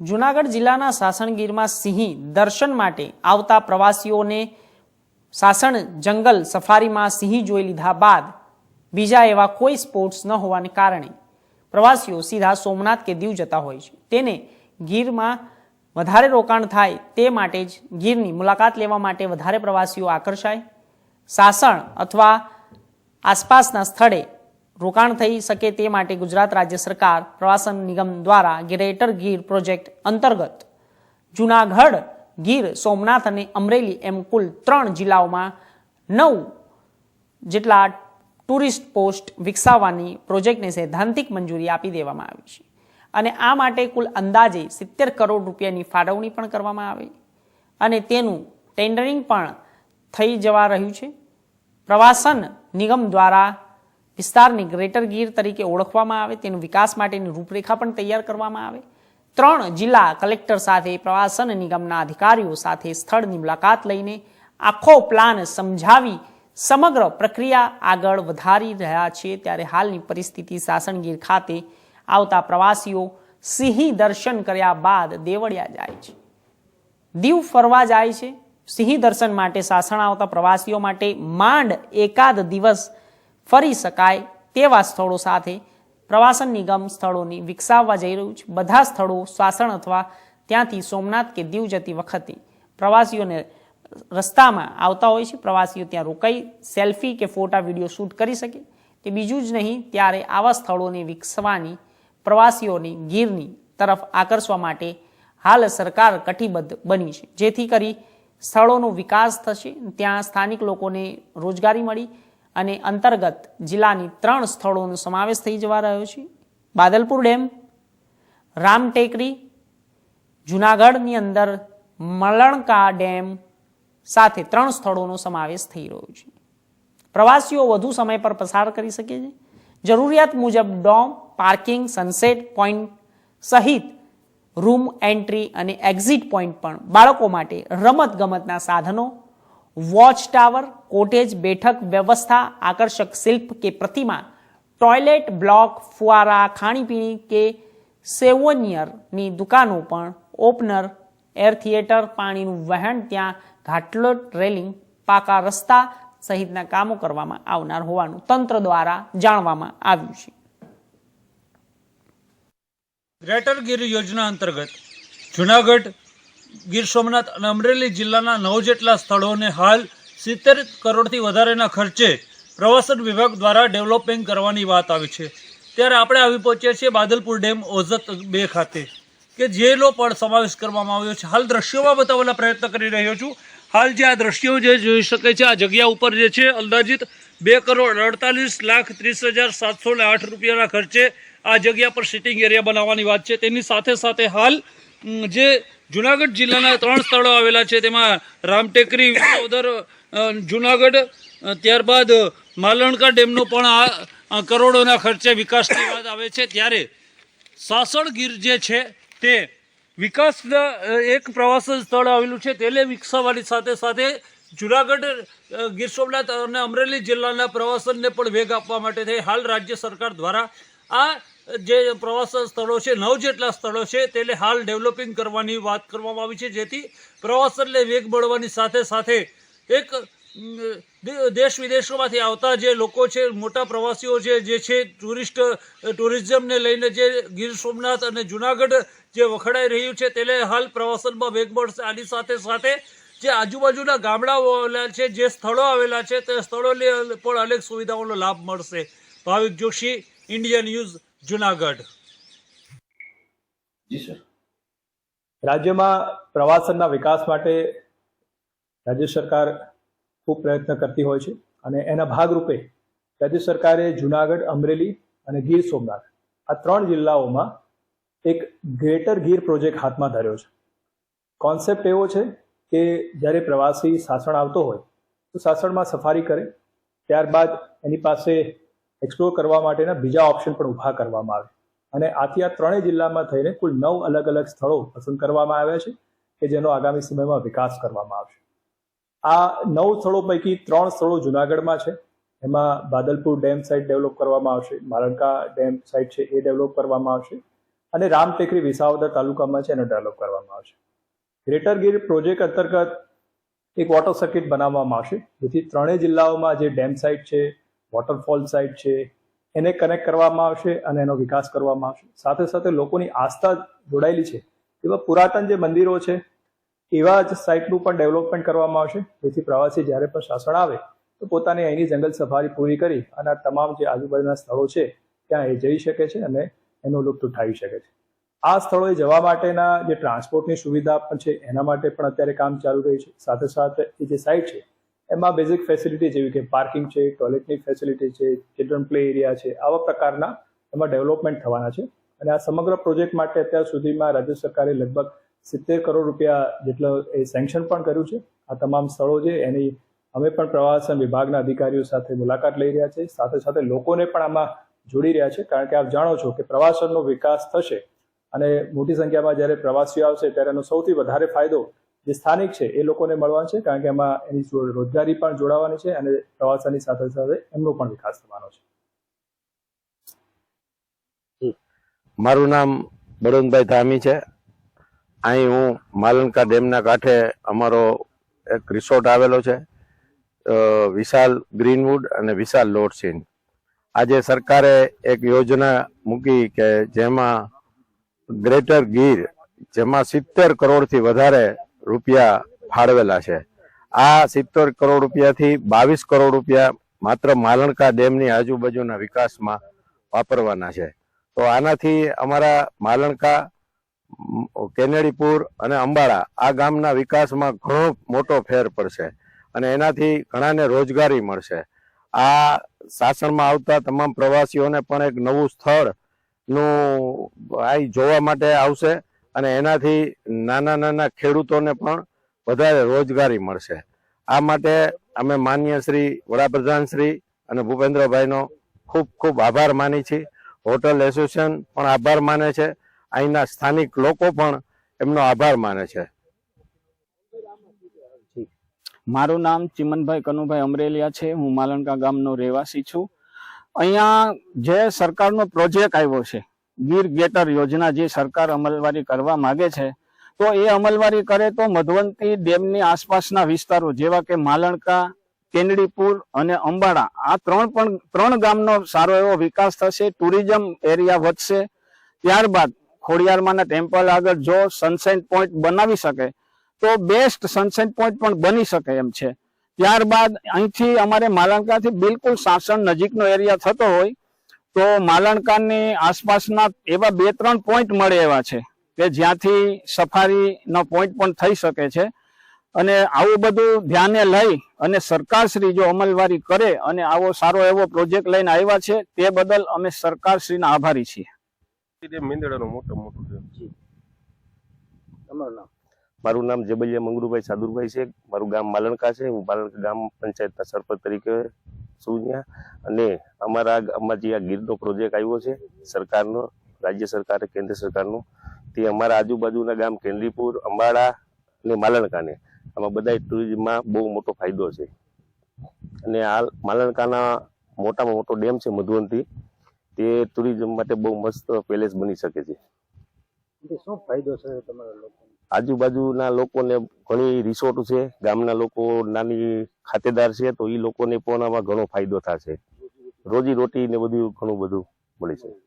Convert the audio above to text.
જુનાગઢ જિલ્લાના સાસણગીરમાં સિંહ દર્શન માટે આવતા પ્રવાસીઓને સાસણ જંગલ સફારીમાં સિંહ જોઈ લીધા બાદ બીજા એવા કોઈ સ્પોર્ટ્સ ન હોવાને કારણે પ્રવાસીઓ સીધા સોમનાથ કે દીવ જતા હોય છે. તેને ગીરમાં વધારે રોકાણ થાય તે માટે જ ગીરની મુલાકાત લેવા માટે વધારે પ્રવાસીઓ આકર્ષાય. સાસણ અથવા આસપાસના સ્થળે રોકાણ થઈ શકે તે માટે ગુજરાત રાજ્ય સરકાર પ્રવાસન નિગમ દ્વારા ગ્રેટર ગીર પ્રોજેક્ટ અંતર્ગત જુનાગઢ ગીર, સોમનાથ અને અમરેલી એમ કુલ ત્રણ જિલ્લાઓમાં નવ જેટલા ટુરિસ્ટ પોસ્ટ વિકસાવવાની પ્રોજેક્ટને સૈદ્ધાંતિક મંજૂરી આપી દેવામાં આવી છે. અને આ માટે કુલ અંદાજે સિત્તેર કરોડ રૂપિયાની ફાળવણી પણ કરવામાં આવી. અને તેનું ટેન્ડરિંગ પણ થઈ જવા રહ્યું છે. પ્રવાસન નિગમ દ્વારા વિસ્તારની ગ્રેટર ગીર તરીકે ઓળખવામાં આવે, તેનો વિકાસ માટેની રૂપરેખા પણ તૈયાર કરવામાં આવે. ત્રણ જિલ્લા કલેક્ટર સાથે, પ્રવાસન નિગમના અધિકારીઓ સાથે સ્થળની મુલાકાત લઈને આખો પ્લાન સમજાવી સમગ્ર પ્રક્રિયા આગળ વધારી રહ્યા છે. ત્યારે હાલની પરિસ્થિતિ સાસણગીર ખાતે આવતા પ્રવાસીઓ સિંહ દર્શન કર્યા બાદ દેવળિયા જાય છે. દીવ ફરવા જાય છે. સિંહ દર્શન માટે સાસણ આવતા પ્રવાસીઓ માટે માંડ એકાદ દિવસ ફરી શકાય તેવા સ્થળો સાથે પ્રવાસન નિગમ સ્થળોની વિકસાવવા જઈ રહ્યું છે. બધા સ્થળો શ્વાસણ અથવા ત્યાંથી સોમનાથ કે દીવ જતી વખતે પ્રવાસીઓને રસ્તામાં આવતા હોય છે. પ્રવાસીઓ ત્યાં રોકાઈ સેલ્ફી કે ફોટા, વીડિયો શૂટ કરી શકે. તે બીજું જ નહીં, ત્યારે આવા સ્થળોને વિકસવાની પ્રવાસીઓની ગીરની તરફ આકર્ષવા માટે હાલ સરકાર કટિબદ્ધ બની છે. જેથી કરી સ્થળોનો વિકાસ થશે. ત્યાં સ્થાનિક લોકોને રોજગારી મળી અને અંતર્ગત જિલ્લાની ત્રણ સ્થળોનો સમાવેશ થઈ જવા રહ્યો છે. બાદલપુર ડેમ રામ ટેકરી જુનાગઢની અંદર મલણકા ડેમ સાથે ત્રણ સ્થળોનો સમાવેશ થઈ રહ્યો છે. પ્રવાસીઓ વધુ સમય પર પસાર કરી શકે છે. જરૂરિયાત મુજબ ડોમ, પાર્કિંગ, સનસેટ પોઈન્ટ સહિત રૂમ એન્ટ્રી અને એક્ઝિટ પોઈન્ટ પણ બાળકો માટે રમત ગમતના સાધનો વોચ ટાવર કોટેજ, બેઠક, વ્યવસ્થા, આકર્ષક શિલ્પ કે પ્રતિમા, ટોયલેટ બ્લોક, ફુવારા, ખાણીપીણી કે સેવોનિયરની દુકાનો પણ ઓપનર, એર થિયેટર, પાણીનું વહેણ ત્યાં, ઘાટલોટ, રેલિંગ, પાકા રસ્તા સહિતના કામો કરવામાં આવનાર હોવાનું તંત્ર દ્વારા જાણવામાં આવ્યું છે. ગ્રેટર ગીર યોજના અંતર્ગત જુનાગઢ ગીર સોમનાથ અને અમરેલી જિલ્લાના નવ જેટલા સ્થળોને હાલ સિત્તેર કરોડથી વધારેના ખર્ચે પ્રવાસન વિભાગ દ્વારા ડેવલપિંગ કરવાની વાત આવી છે. ત્યારે આપણે આવી પહોંચ્યા છીએ બાદલપુર ડેમ ઓઝત બે ખાતે, કે જેનો પણ સમાવેશ કરવામાં આવ્યો છે. હાલ દ્રશ્યોમાં બતાવવાના પ્રયત્ન કરી રહ્યો છું. હાલ જે આ દ્રશ્યો જે જોઈ શકે છે, આ જગ્યા ઉપર જે છે, અંદાજિત બે કરોડ અડતાલીસ લાખ ત્રીસ હજાર સાતસો ને આઠ રૂપિયાના ખર્ચે આ જગ્યા પર સિટિંગ એરિયા બનાવવાની વાત છે. તેની સાથે સાથે હાલ જે જુનાગઢ જિલ્લાના ત્રણ સ્થળો આવેલા છે. તેમાં રામટેકરી વિસાવદર જુનાગઢ ત્યારબાદ માલણકા ડેમનો પણ આ કરોડોના ખર્ચે વિકાસની વાત આવે છે. ત્યારે સાસણ ગીર જે છે, તે વિકાસના એક પ્રવાસન સ્થળ આવેલું છે. તેને વિકસાવવાની સાથે સાથે જુનાગઢ ગીર સોમનાથ અને અમરેલી જિલ્લાના પ્રવાસનને પણ વેગ આપવા માટે થઈ. હાલ રાજ્ય સરકાર દ્વારા આ જે પ્રવાસન સ્થળો છે, નવ જેટલા સ્થળો છે, તેને હાલ ડેવલપિંગ કરવાની વાત કરવામાં આવી છે. જેથી પ્રવાસનને વેગ મળવાની સાથે સાથે એક દેશ વિદેશોમાંથી આવતા જે લોકો છે, મોટા પ્રવાસીઓ છે, જે છે, ટુરિસ્ટ, ટુરિઝમને લઈને જે ગીર સોમનાથ અને જુનાગઢ જે વખણાઈ રહ્યું છે, તેને હાલ પ્રવાસનમાં વેગ મળશે આની સાથે સાથે જે આજુબાજુના ગામડાઓ આવેલા છે, જે સ્થળો આવેલા છે, તે સ્થળોને પણ અનેક સુવિધાઓનો લાભ મળશે. Bhavik Joshi Indian News. Junagadh. જી સર. રાજ્યમાં પ્રવાસનના વિકાસ માટે રાજ્ય સરકાર ખૂબ પ્રયત્ન કરતી હોય છે અને એના ભાગરૂપે રાજ્ય સરકારે જુનાગઢ અમરેલી અને ગીર સોમનાથ આ ત્રણ જિલ્લાઓમાં એક ગ્રેટર ગીર પ્રોજેક્ટ હાથમાં ધર્યો છે. કોન્સેપ્ટ એવો છે કે જ્યારે પ્રવાસી સાસણ આવતો હોય તો સાસણમાં સફારી કરે ત્યારબાદ એની પાસે એક્સપ્લોર કરવા માટેના બીજા ઓપ્શન પણ ઊભા કરવામાં આવે. અને આથી આ ત્રણેય જિલ્લામાં થઈને કુલ નવ અલગ અલગ સ્થળો પસંદ કરવામાં આવ્યા છે, કે જેનો આગામી સમયમાં વિકાસ કરવામાં આવશે. આ નવ સ્થળો પૈકી ત્રણ સ્થળો જુનાગઢમાં છે. એમાં બાદલપુર ડેમ સાઇટ ડેવલપ કરવામાં આવશે મારણકા ડેમ સાઇટ છે એ ડેવલપ કરવામાં આવશે, અને રામટેકરી વિસાવદર તાલુકામાં છે એને ડેવલપ કરવામાં આવશે. ગ્રેટર ગીર પ્રોજેક્ટ અંતર્ગત એક વોટર સર્કિટ બનાવવામાં આવશે, જેથી ત્રણેય જિલ્લાઓમાં જે ડેમ સાઇટ છે વોટરફોલ સાઇટ છે, એને કનેક્ટ કરવામાં આવશે અને એનો વિકાસ કરવામાં આવશે. સાથે સાથે લોકોની આસ્થા જોડાયેલી છે. એવા પુરાતન જે મંદિરો છે, એવા જ સાઇટનું પણ ડેવલપમેન્ટ કરવામાં આવશે. જેથી પ્રવાસી જ્યારે પણ શાસન આવે, તો પોતાની અહીંની જંગલ સફારી પૂરી કરી અને આ તમામ જે આજુબાજુના સ્થળો છે, ત્યાં એ જઈ શકે છે અને એનો લુપ્ત ઉઠાવી શકે છે. આ સ્થળોએ જવા માટેના જે ટ્રાન્સપોર્ટની સુવિધા પણ છે, એના માટે પણ અત્યારે કામ ચાલુ રહ્યું છે. સાથે સાથે એ જે સાઇટ છે એમાં બેઝિક ફેસિલિટી જેવી કે પાર્કિંગ છે ટોયલેટની ફેસિલિટી છે ચિલ્ડ્રન પ્લે એરિયા છે, આવા પ્રકારના એમાં ડેવલપમેન્ટ થવાના છે. અને આ સમગ્ર પ્રોજેક્ટ માટે અત્યાર સુધીમાં રાજ્ય સરકારે લગભગ સિત્તેર કરોડ રૂપિયા જેટલો એ સેન્કશન પણ કર્યું છે. આ તમામ સ્થળો છે, એની અમે પણ પ્રવાસન વિભાગના અધિકારીઓ સાથે મુલાકાત લઈ રહ્યા છે. સાથે સાથે લોકોને પણ આમાં જોડી રહ્યા છે, કારણ કે આપ જાણો છો કે પ્રવાસનનો વિકાસ થશે. અને મોટી સંખ્યામાં જ્યારે પ્રવાસીઓ આવશે, ત્યારે એનો સૌથી વધારે ફાયદો જે સ્થાનિક છે, એ લોકોને મળવાનું છે, કારણ કે એમાં એની રોજગારી પણ જોડાવાની છે અને પ્રવાસનની સાથે સાથે એમનો પણ વિકાસ થવાનો છે. મારું નામ બળવંતભાઈ ધામી છે. અહીં હું માલનકા ડેમના કાંઠે અમારો એક રિસોર્ટ આવેલો છે વિશાલ ગ્રીનવુડ અને વિશાલ લોડસીન આજે સરકારે એક યોજના મૂકી કે જેમાં ગ્રેટર ગીર, જેમાં સિત્તેર કરોડથી વધારે રૂપિયા ફાળવેલા છે. આ સિત્તેર કરોડ રૂપિયાથી બાવીસ કરોડ રૂપિયા માત્ર માલણકા ડેમની આજુબાજુના વિકાસમાં વાપરવાના છે. તો આનાથી અમારા માલણકા કેનેડીપુર અને અંબાળા આ ગામના વિકાસમાં ઘણો મોટો ફેર પડશે અને એનાથી ઘણાને રોજગારી મળશે. આ શાસનમાં આવતા તમામ પ્રવાસીઓને પણ એક નવું સ્થળનું આ જોવા માટે આવશે. અને એનાથી નાના નાના ખેડૂતોને પણ વધારે રોજગારી મળશે. આ માટે અમે માન્ય શ્રી વડાપ્રધાન શ્રી અને ભૂપેન્દ્રભાઈનો ખૂબ ખૂબ આભાર માની છીએ. હોટલ એસોસિએશન પણ આભાર માને છે. અહીંના સ્થાનિક લોકો પણ એમનો આભાર માને છે. મારું નામ ચિમનભાઈ કનુભાઈ અમરેલિયા છે. હું માલણકા ગામનો રહેવાસી છું. અહીંયા જે સરકારનો પ્રોજેક્ટ આવ્યો છે ગીર ગેટર યોજના જે સરકાર અમલવારી કરવા માંગે છે, તો એ અમલવારી કરે તો મધવંતી ડેમની આસપાસના વિસ્તારો જેવા કે માલણકા કેનડીપુર અને અંબાડા, આ ત્રણ પણ, ત્રણ ગામનો સારો એવો વિકાસ થશે, ટુરિઝમ એરિયા વધશે, ત્યારબાદ ખોડિયારમાંના ટેમ્પલ આગળ જો સનસાઇન પોઈન્ટ બનાવી શકે, તો બેસ્ટ સનસેટ પોઈન્ટ પણ બની શકે એમ છે. ત્યારબાદ અહીંથી અમારે માલણકાથી બિલકુલ સાસણ નજીકનો એરિયા થતો હોય તો માલણકાની આસપાસના એવા બે ત્રણ પોઈન્ટ મળે એવા છે કે જ્યાંથી સફારીનો પોઈન્ટ પણ થઈ શકે છે. અને આવું બધું ધ્યાને લઈ અને સરકારશ્રી જો અમલવારી કરે અને આવો સારો એવો પ્રોજેક્ટ લઈને આવ્યા છે તે બદલ અમે સરકારશ્રીના આભારી છીએ. મેંદડાનો મોટો મોટો તમારું નામ? મારું નામ જબલિયા મંગરુભાઈ સાદુરભાઈ છે. મારું ગામ માલણકા છે. હું માલણકા ગામ પંચાયતના સરપંચ તરીકે ત્યાં અને અમારા ગામમાં જે આ ગીરનો પ્રોજેક્ટ આવ્યો છે, સરકારનો, રાજ્ય સરકાર કેન્દ્ર સરકારનો, તે અમારા આજુબાજુના ગામ કેન્દ્રીપુર અંબાડા અને માલણકાને. આમાં બધા ટુરિઝમમાં બહુ મોટો ફાયદો છે. અને હાલ માલણકાના મોટામાં મોટો ડેમ છે મધુવંતી, તે ટુરિઝમ માટે બહુ મસ્ત પેલેસ બની શકે છે. શું ફાયદો છે તમારા લોકો આજુબાજુના લોકોને ઘણી રિસોર્ટ છે, ગામના લોકો નાની ખાતેદાર છે, તો એ લોકોને પણ આમાં ઘણો ફાયદો થશે. રોજી રોટી ને બધું ઘણું બધું મળી છે